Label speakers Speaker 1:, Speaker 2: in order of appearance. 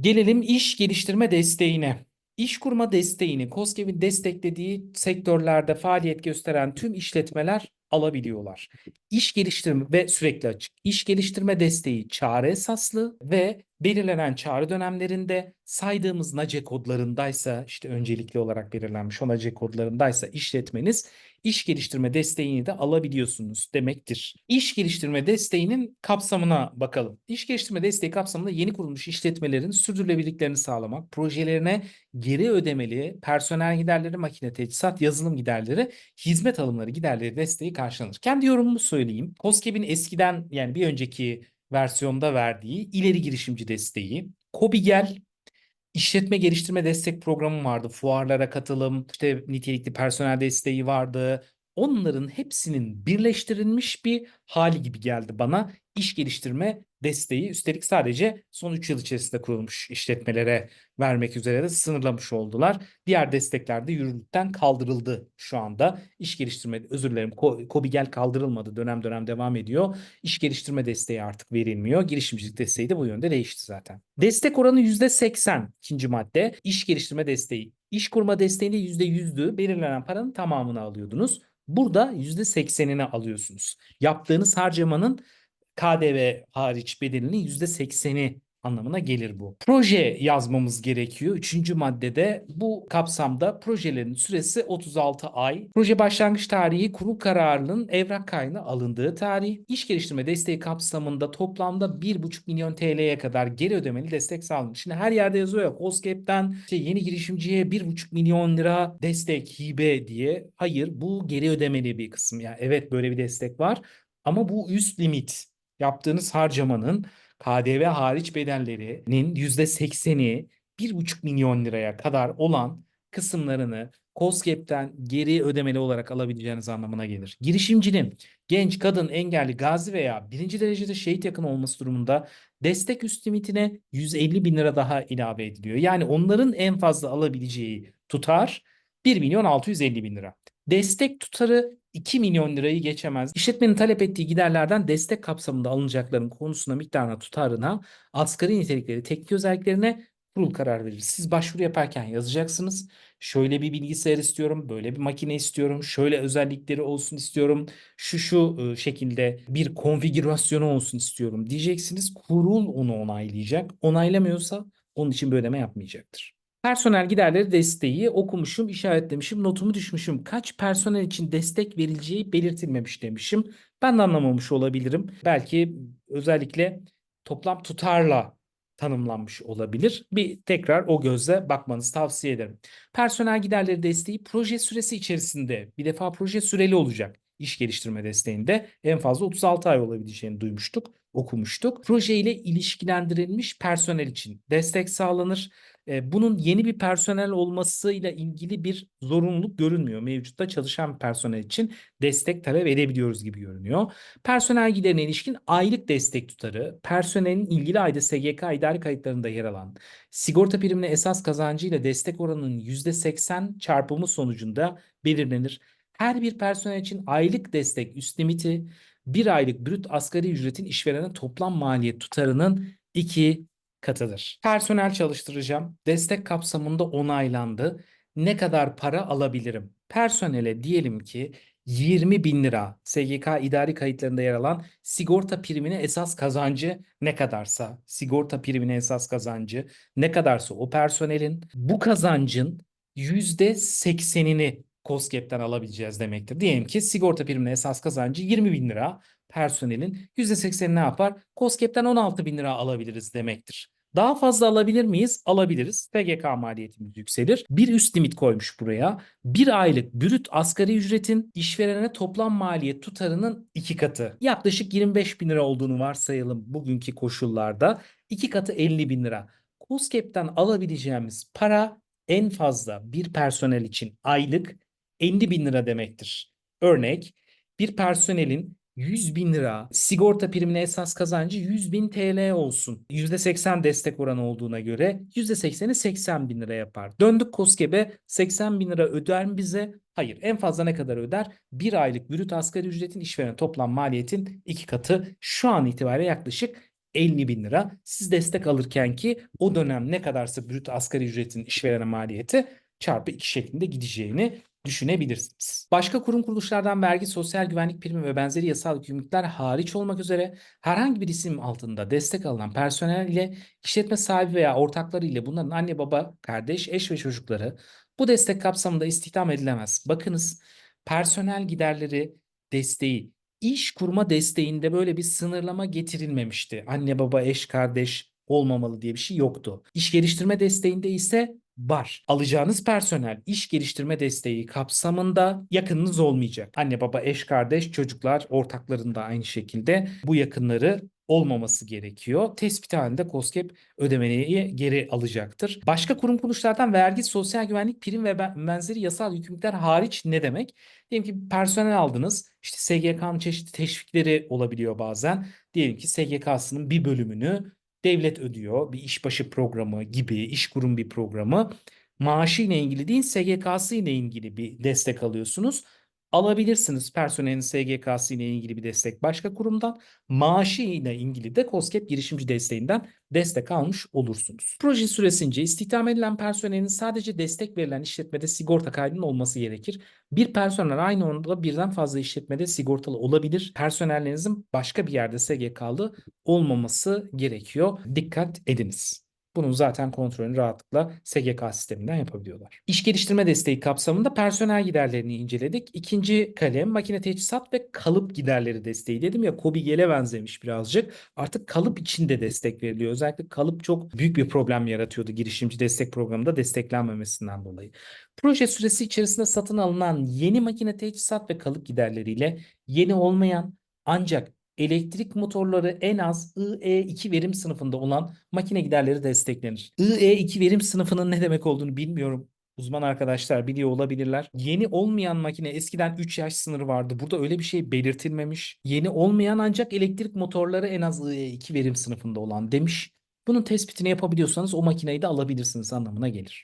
Speaker 1: Gelelim iş geliştirme desteğine. İş kurma desteğini KOSGEB'in desteklediği sektörlerde faaliyet gösteren tüm işletmeler alabiliyorlar. İş geliştirme ve sürekli açık. İş geliştirme desteği çağrı esaslı ve belirlenen çağrı dönemlerinde saydığımız NACE kodlarındaysa işte öncelikli olarak belirlenmiş o NACE kodlarındaysa işletmeniz iş geliştirme desteğini de alabiliyorsunuz demektir. İş geliştirme desteğinin kapsamına bakalım. İş geliştirme desteği kapsamında yeni kurulmuş işletmelerin sürdürülebilirliklerini sağlamak, projelerine geri ödemeli personel giderleri, makine teçhizat, yazılım giderleri, hizmet alımları giderleri desteği karşılanır. Kendi yorumumu söyleyeyim. COSGAP'in eskiden yani bir önceki versiyonda verdiği ileri girişimci desteği, Kobigel işletme geliştirme destek programı vardı. Fuarlara katılım, işte nitelikli personel desteği vardı. Onların hepsinin birleştirilmiş bir hali gibi geldi bana. İş geliştirme desteği üstelik sadece son 3 yıl içerisinde kurulmuş işletmelere vermek üzere de sınırlamış oldular. Diğer destekler de yürürlükten kaldırıldı şu anda. İş geliştirme, özür dilerim, Ko- Kobigel kaldırılmadı. Dönem dönem devam ediyor. İş geliştirme desteği artık verilmiyor. Girişimcilik desteği de bu yönde değişti zaten. Destek oranı %80 ikinci madde. İş geliştirme desteği. İş kurma desteğinde %100'dü. Belirlenen paranın tamamını alıyordunuz. Burada %80'ini alıyorsunuz. Yaptığınız harcamanın KDV hariç bedelinin %80'i anlamına gelir bu. Proje yazmamız gerekiyor. Üçüncü maddede bu kapsamda projelerin süresi 36 ay. Proje başlangıç tarihi kurul kararının evrak kaynağı alındığı tarih. İş geliştirme desteği kapsamında toplamda 1,5 milyon TL'ye kadar geri ödemeli destek sağlanır. Şimdi her yerde yazıyor ya COSGAP'ten işte yeni girişimciye 1,5 milyon lira destek hibe diye. Hayır bu geri ödemeli bir kısım. Yani evet böyle bir destek var ama bu üst limit yaptığınız harcamanın KDV hariç bedellerinin %80'i 1,5 milyon liraya kadar olan kısımlarını COSGAP'ten geri ödemeli olarak alabileceğiniz anlamına gelir. Girişimcinin genç, kadın, engelli, gazi veya birinci derecede şehit yakın olması durumunda destek üst limitine 150 bin lira daha ilave ediliyor. Yani onların en fazla alabileceği tutar 1 milyon 650 bin lira. Destek tutarı 2 milyon lirayı geçemez. İşletmenin talep ettiği giderlerden destek kapsamında alınacakların konusuna, miktarına, tutarına, asgari nitelikleri, teknik özelliklerine kurul karar verir. Siz başvuru yaparken yazacaksınız. Şöyle bir bilgisayar istiyorum, böyle bir makine istiyorum, şöyle özellikleri olsun istiyorum, şu şu e, şekilde bir konfigürasyonu olsun istiyorum diyeceksiniz. Kurul onu onaylayacak. Onaylamıyorsa onun için bir ödeme yapmayacaktır. Personel giderleri desteği okumuşum, işaretlemişim, notumu düşmüşüm. Kaç personel için destek verileceği belirtilmemiş demişim. Ben de anlamamış olabilirim. Belki özellikle toplam tutarla tanımlanmış olabilir. Bir tekrar o gözle bakmanızı tavsiye ederim. Personel giderleri desteği proje süresi içerisinde bir defa proje süreli olacak. İş geliştirme desteğinde en fazla 36 ay olabileceğini duymuştuk, okumuştuk. Proje ile ilişkilendirilmiş personel için destek sağlanır. E, bunun yeni bir personel olmasıyla ilgili bir zorunluluk görünmüyor. Mevcutta çalışan personel için destek talep edebiliyoruz gibi görünüyor. Personel giderine ilişkin aylık destek tutarı, personelin ilgili ayda SGK idari kayıtlarında yer alan, sigorta primine esas kazancıyla destek oranının %80 çarpımı sonucunda belirlenir. Her bir personel için aylık destek üst limiti bir aylık brüt asgari ücretin işverene toplam maliyet tutarının 2 katılır. Personel çalıştıracağım. Destek kapsamında onaylandı. Ne kadar para alabilirim? Personele diyelim ki 20 bin lira SGK idari kayıtlarında yer alan sigorta primine esas kazancı ne kadarsa sigorta primine esas kazancı ne kadarsa o personelin bu kazancın yüzde seksenini COSGAP'ten alabileceğiz demektir. Diyelim ki sigorta primine esas kazancı 20 bin lira personelin %80'i ne yapar? COSGAP'ten 16 bin lira alabiliriz demektir. Daha fazla alabilir miyiz? Alabiliriz. PGK maliyetimiz yükselir. Bir üst limit koymuş buraya. Bir aylık brüt asgari ücretin işverene toplam maliyet tutarının iki katı. Yaklaşık 25 bin lira olduğunu varsayalım bugünkü koşullarda. İki katı 50 bin lira. COSGAP'ten alabileceğimiz para en fazla bir personel için aylık 50 bin lira demektir. Örnek bir personelin 100 bin lira sigorta primine esas kazancı 100 bin TL olsun. %80 destek oranı olduğuna göre %80'i 80 bin lira yapar. Döndük KOSGEB'e 80 bin lira öder mi bize? Hayır. En fazla ne kadar öder? Bir aylık brüt asgari ücretin işveren toplam maliyetin iki katı şu an itibariyle yaklaşık 50 bin lira. Siz destek alırken ki o dönem ne kadarsa brüt asgari ücretin işverene maliyeti çarpı 2 şeklinde gideceğini düşünebilirsiniz. Başka kurum kuruluşlardan vergi, sosyal güvenlik primi ve benzeri yasal yükümlülükler hariç olmak üzere herhangi bir isim altında destek alınan personel ile işletme sahibi veya ortakları ile bunların anne baba, kardeş, eş ve çocukları bu destek kapsamında istihdam edilemez. Bakınız personel giderleri desteği, iş kurma desteğinde böyle bir sınırlama getirilmemişti. Anne baba, eş, kardeş olmamalı diye bir şey yoktu. İş geliştirme desteğinde ise var. Alacağınız personel iş geliştirme desteği kapsamında yakınınız olmayacak. Anne baba, eş, kardeş, çocuklar, ortaklarında aynı şekilde bu yakınları olmaması gerekiyor. Tespit halinde KOSGEB ödemeyi geri alacaktır. Başka kurum kuruluşlardan vergi, sosyal güvenlik, prim ve ben- benzeri yasal yükümlülükler hariç ne demek? Diyelim ki personel aldınız. İşte SGK'nın çeşitli teşvikleri olabiliyor bazen. Diyelim ki SGK'sının bir bölümünü devlet ödüyor. Bir işbaşı programı gibi, iş kurum bir programı. Maaşı ile ilgili değil, SGK'sı ile ilgili bir destek alıyorsunuz. Alabilirsiniz personelin SGK'sı ile ilgili bir destek başka kurumdan. Maaşı ile ilgili de KOSGEB girişimci desteğinden destek almış olursunuz. Proje süresince istihdam edilen personelin sadece destek verilen işletmede sigorta kaydının olması gerekir. Bir personel aynı anda birden fazla işletmede sigortalı olabilir. Personellerinizin başka bir yerde SGK'lı olmaması gerekiyor. Dikkat ediniz. Bunun zaten kontrolünü rahatlıkla SGK sisteminden yapabiliyorlar. İş geliştirme desteği kapsamında personel giderlerini inceledik. İkinci kalem makine teçhizat ve kalıp giderleri desteği dedim ya KOBİGEL'e benzemiş birazcık. Artık kalıp içinde destek veriliyor. Özellikle kalıp çok büyük bir problem yaratıyordu girişimci destek programında desteklenmemesinden dolayı. Proje süresi içerisinde satın alınan yeni makine teçhizat ve kalıp giderleriyle yeni olmayan ancak elektrik motorları en az IE2 verim sınıfında olan makine giderleri desteklenir. IE2 verim sınıfının ne demek olduğunu bilmiyorum. Uzman arkadaşlar biliyor olabilirler. Yeni olmayan makine eskiden 3 yaş sınırı vardı. Burada öyle bir şey belirtilmemiş. Yeni olmayan ancak elektrik motorları en az IE2 verim sınıfında olan demiş. Bunun tespitini yapabiliyorsanız o makineyi de alabilirsiniz anlamına gelir.